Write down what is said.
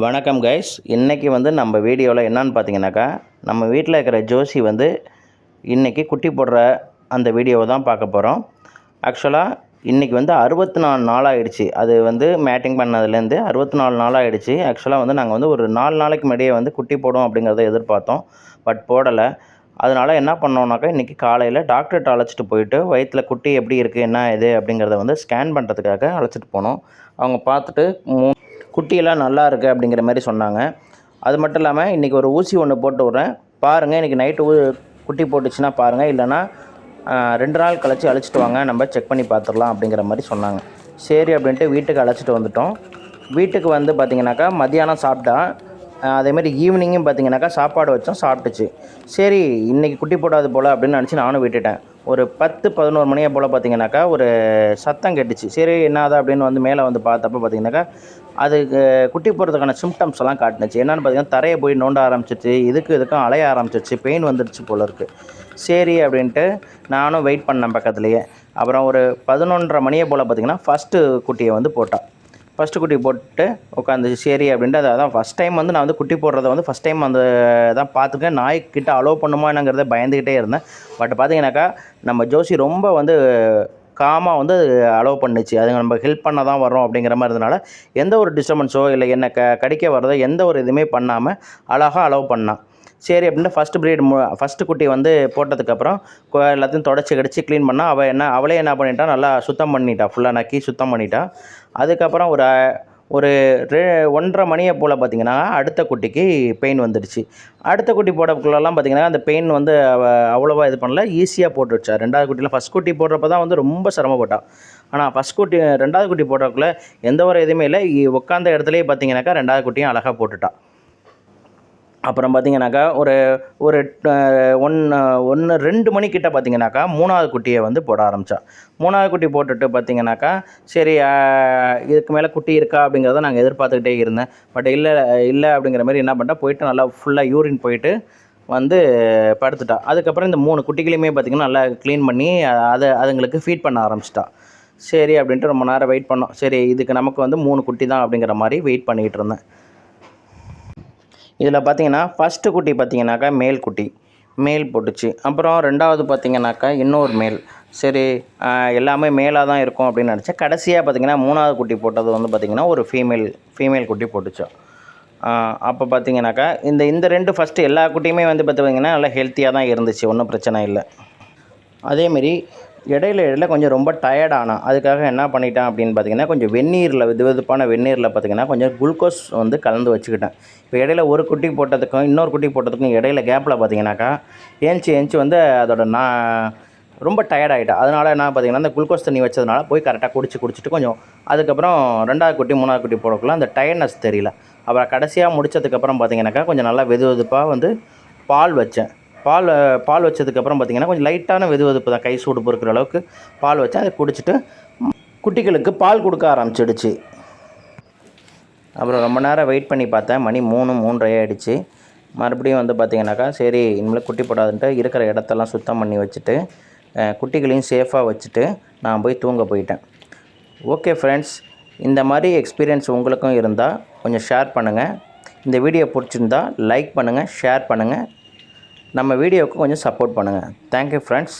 வணக்கம் கைஸ் இன்றைக்கி வந்து நம்ம வீடியோவில் என்னன்னு பார்த்தீங்கன்னாக்கா நம்ம வீட்டில் இருக்கிற ஜோசி வந்து இன்றைக்கி குட்டி போடுற அந்த வீடியோவை தான் பார்க்க போகிறோம் ஆக்சுவலாக இன்றைக்கி வந்து அறுபத்தி நாலு நாள் ஆயிடுச்சு. அது வந்து மேட்டிங் பண்ணதுலேருந்து அறுபத்தி நாலு நாள் ஆயிடுச்சு. ஆக்சுவலாக வந்து நாங்கள் வந்து ஒரு நாலு நாளைக்கு முன்னாடியே வந்து குட்டி போடும் அப்படிங்கிறத எதிர்பார்த்தோம். பட் போடலை. அதனால் என்ன பண்ணோம்னாக்கா இன்றைக்கி காலையில் டாக்டர்கிட்ட அழைச்சிட்டு போயிட்டு வயிற்றில் குட்டி எப்படி இருக்குது என்ன இது அப்படிங்கிறத வந்து ஸ்கேன் பண்ணுறதுக்காக அழைச்சிட்டு போனோம். அவங்க பார்த்துட்டு மூ குட்டியெல்லாம் நல்லா இருக்குது அப்படிங்கிற மாதிரி சொன்னாங்க. அது மட்டும் இல்லாமல் இன்றைக்கி ஒரு ஊசி ஒன்று போட்டு விட்றேன். பாருங்கள் இன்றைக்கி நைட்டு ஊ குட்டி போட்டுச்சுன்னா பாருங்கள் இல்லைன்னா ரெண்டு நாள் கழிச்சு அழைச்சிட்டு வாங்க. நம்ம செக் பண்ணி பார்த்துடலாம் அப்படிங்கிற மாதிரி சொன்னாங்க. சரி அப்படின்ட்டு வீட்டுக்கு அழைச்சிட்டு வந்துட்டோம். வீட்டுக்கு வந்து பார்த்திங்கனாக்கா மத்தியானம் சாப்பிட்டா ஆஹ் அதேமாதிரி ஈவினிங்கும் பார்த்தீங்கன்னாக்கா சாப்பாடு வச்சோம் சாப்பிட்டுச்சு. சரி இன்றைக்கி குட்டி போடாது போல் அப்படின்னு நினச்சி நானும் விட்டுட்டேன். ஒரு பத்து பதினோரு மணியை போல் பார்த்தீங்கன்னாக்கா ஒரு சத்தம் கெட்டுச்சு. சரி என்னது அப்படின்னு வந்து மேலே வந்து பார்த்தப்ப பார்த்தீங்கன்னாக்கா அதுக்கு குட்டி போடுறதுக்கான சிம்டம்ஸ் எல்லாம் காட்டுனுச்சு. என்னென்னு பார்த்தீங்கன்னா தரையை போய் நோண்ட ஆரம்பிச்சிச்சு இதுக்கு இதுக்கும் அலைய ஆரம்பிச்சிருச்சு. பெயின் வந்துடுச்சு போல இருக்குது சரி அப்படின்ட்டு நானும் வெயிட் பண்ணேன் பக்கத்துலேயே. அப்புறம் ஒரு பதினொன்றரை மணியை போல் பார்த்தீங்கன்னா ஃபஸ்ட்டு குட்டியை வந்து போட்டான் ஃபஸ்ட்டு குட்டி போட்டு உட்காந்து சரி அப்படின்ட்டு அதை அதான் ஃபஸ்ட் டைம் வந்து நான் வந்து குட்டி போடுறத வந்து ஃபஸ்ட் டைம் அந்த தான் பார்த்துக்கேன் நாய்க்கிட்ட அலோவ் பண்ணுமா என்னங்கிறத பயந்துக்கிட்டே இருந்தேன். பட் பார்த்தீங்கன்னாக்கா நம்ம ஜோசி ரொம்ப வந்து காமாக வந்து அலோவ் பண்ணுச்சு. அது நம்ம ஹெல்ப் பண்ண தான் வரோம் அப்படிங்கிற மாதிரி இருந்தனால எந்த ஒரு டிஸ்டர்பன்ஸோ இல்லை என்ன க கடிக்க வர்றதோ எந்த ஒரு இதுவுமே பண்ணாமல் அழகாக அலோவ் பண்ணான். சரி அப்படின்ட்டு ஃபஸ்ட்டு ப்ரீட் ஃபஸ்ட்டு குட்டி வந்து போட்டதுக்கப்புறம் எல்லாத்தையும் தொடச்சி கடிச்சு க்ளீன் பண்ணால் அவள் என்ன அவளே என்ன பண்ணிட்டா நல்லா சுத்தம் பண்ணிட்டா ஃபுல்லாக நக்கி சுத்தம் பண்ணிட்டா. அதுக்கப்புறம் ஒரு ஒரு ரெ ஒன்றரை மணியை போல் பார்த்திங்கன்னா அடுத்த குட்டிக்கு பெயின் வந்துடுச்சு. அடுத்த குட்டி போடக்குள்ளெல்லாம் பார்த்தீங்கன்னா அந்த பெயின் வந்து அவ அவ்வளோவா இது பண்ணல ஈஸியாக போட்டு வச்சா. ரெண்டாவது குட்டியில் ஃபஸ்ட் குட்டி போடுறப்ப தான் வந்து ரொம்ப சிரமப்பட்டான் ஆனால் ஃபஸ்ட் குட்டி ரெண்டாவது குட்டி போடுறதுக்குள்ள எந்த ஒரு இதுவுமே இல்லை. உட்காந்த இடத்துலையே பார்த்தீங்கன்னாக்கா ரெண்டாவது குட்டியும் அழகாக போட்டுட்டான் அப்புறம் பார்த்தீங்கன்னாக்கா ஒரு ஒரு ஒன்று ஒன்று ரெண்டு மணிக்கிட்ட பார்த்தீங்கன்னாக்கா மூணாவது குட்டியை வந்து போட ஆரம்பித்தோம் மூணாவது குட்டி போட்டுட்டு பார்த்தீங்கன்னாக்கா சரி இதுக்கு மேலே குட்டி இருக்கா அப்படிங்கிறத நாங்கள் எதிர்பார்த்துக்கிட்டே இருந்தேன். பட் இல்லை இல்லை அப்படிங்கிற மாதிரி என்ன பண்ணிட்டா போயிட்டு நல்லா ஃபுல்லாக யூரின் போயிட்டு வந்து படுத்துட்டா. அதுக்கப்புறம் இந்த மூணு குட்டிகளையுமே பார்த்திங்கன்னா நல்லா க்ளீன் பண்ணி அதை அதுங்களுக்கு ஃபீட் பண்ண ஆரம்பிச்சிட்டா. சரி அப்படின்ட்டு ரொம்ப நேரம் வெயிட் பண்ணோம். சரி இதுக்கு நமக்கு வந்து மூணு குட்டி தான் அப்படிங்கிற மாதிரி வெயிட் பண்ணிக்கிட்டு இருந்தேன். இதில் பார்த்தீங்கன்னா ஃபஸ்ட்டு குட்டி பார்த்தீங்கன்னாக்கா மேல் குட்டி. மேல் போட்டுச்சு. அப்புறம் ரெண்டாவது பார்த்தீங்கன்னாக்கா இன்னொரு மேல். சரி எல்லாமே மேலாக தான் இருக்கும் அப்படின்னு நினச்சேன் கடைசியாக பார்த்தீங்கன்னா மூணாவது குட்டி போட்டது வந்து பார்த்திங்கன்னா ஒரு ஃபீமேல் ஃபீமேல் குட்டி போட்டுச்சோம் அப்போ பார்த்தீங்கன்னாக்கா இந்த இந்த ரெண்டு ஃபஸ்ட்டு எல்லா குட்டியுமே வந்து பார்த்திங்கன்னா நல்லா ஹெல்த்தியாக தான் இருந்துச்சு. ஒன்றும் பிரச்சனை இல்லை. அதேமாரி இடையில இடையில கொஞ்சம் ரொம்ப டயர்ட் ஆனால் அதுக்காக என்ன பண்ணிட்டேன் அப்படின்னு பார்த்தீங்கன்னா கொஞ்சம் வெந்நீரில் வெது வெதுப்பான வெந்நீரில் பார்த்தீங்கன்னா கொஞ்சம் குளுக்கோஸ் வந்து கலந்து வச்சுக்கிட்டேன். இப்போ இடையில ஒரு குட்டி போட்டதுக்கும் இன்னொரு குட்டி போட்டதுக்கும் இடையில கேப்பில் பார்த்தீங்கன்னாக்கா ஏஞ்சி ஏஞ்சி வந்து அதோட நான் ரொம்ப டயர்ட் ஆகிட்டேன் அதனால் என்ன பார்த்தீங்கன்னா அந்த குளுக்கோஸ் தண்ணி வச்சதுனால போய் கரெக்டாக குடிச்சு குடிச்சிட்டு கொஞ்சம் அதுக்கப்புறம் ரெண்டாவது குட்டி மூணாவது குட்டி போடக்குள்ள அந்த டயர்ட்னஸ் தெரியல. அப்புறம் கடைசியாக முடிச்சதுக்கப்புறம் பார்த்தீங்கன்னாக்கா கொஞ்சம் நல்லா வெது வெதுப்பாக வந்து பால் வச்சேன். பால் பால் வச்சதுக்கப்புறம் பார்த்தீங்கன்னா கொஞ்சம் லைட்டான வெது வெதுப்பு தான். கை சூடு பொறுக்கிற அளவுக்கு பால் வச்சேன் அதை குடிச்சிட்டு குட்டிகளுக்கு பால் கொடுக்க ஆரம்பிச்சிடுச்சு. அப்புறம் ரொம்ப நேரம் வெயிட் பண்ணி பார்த்தேன். மணி மூணு மூன்றரை ஆகிடுச்சு மறுபடியும் வந்து பார்த்திங்கனாக்கா சரி இனிமேல் குட்டி போடாதுன்ட்டு இருக்கிற இடத்தெல்லாம் சுத்தம் பண்ணி வச்சுட்டு குட்டிகளையும் சேஃபாக வச்சுட்டு நான் போய் தூங்க போயிட்டேன். ஓகே ஃப்ரெண்ட்ஸ் இந்த மாதிரி எக்ஸ்பீரியன்ஸ் உங்களுக்கும் இருந்தால் கொஞ்சம் ஷேர் பண்ணுங்கள் இந்த வீடியோ பிடிச்சிருந்தா லைக் பண்ணுங்கள் ஷேர் பண்ணுங்கள் நம்ம வீடியோவுக்கு கொஞ்சம் சப்போர்ட் பண்ணுங்கள் தேங்க்யூ ஃப்ரெண்ட்ஸ்